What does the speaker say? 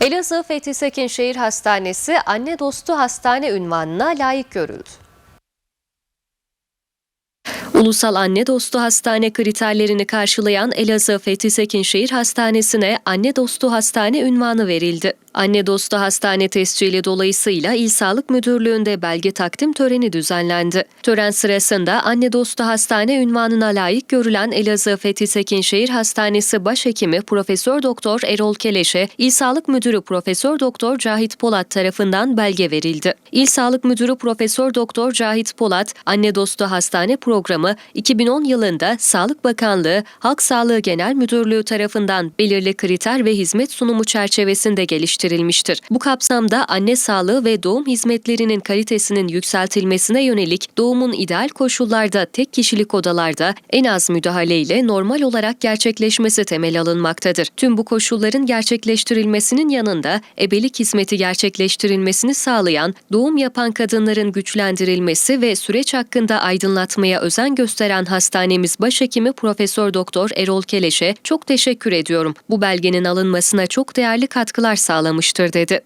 Elazığ Fethi Sekin Şehir Hastanesi anne dostu hastane ünvanına layık görüldü. Ulusal Anne Dostu Hastane kriterlerini karşılayan Elazığ Fethi Sekin Şehir Hastanesi'ne Anne Dostu Hastane ünvanı verildi. Anne Dostu Hastane tescili dolayısıyla İl Sağlık Müdürlüğü'nde belge takdim töreni düzenlendi. Tören sırasında Anne Dostu Hastane ünvanına layık görülen Elazığ Fethi Sekin Şehir Hastanesi Başhekimi Profesör Doktor Erol Keleş'e İl Sağlık Müdürü Profesör Doktor Cahit Polat tarafından belge verildi. İl Sağlık Müdürü Profesör Doktor Cahit Polat, Anne Dostu Hastane programı 2010 yılında Sağlık Bakanlığı Halk Sağlığı Genel Müdürlüğü tarafından belirli kriter ve hizmet sunumu çerçevesinde geliştirilmiştir. Bu kapsamda anne sağlığı ve doğum hizmetlerinin kalitesinin yükseltilmesine yönelik doğumun ideal koşullarda tek kişilik odalarda en az müdahaleyle normal olarak gerçekleşmesi temel alınmaktadır. Tüm bu koşulların gerçekleştirilmesinin yanında ebelik hizmeti gerçekleştirilmesini sağlayan doğum yapan kadınların güçlendirilmesi ve süreç hakkında aydınlatmaya özen gösteren hastanemiz başhekimi Profesör Doktor Erol Keleş'e çok teşekkür ediyorum. Bu belgenin alınmasına çok değerli katkılar sağlamıştır dedi.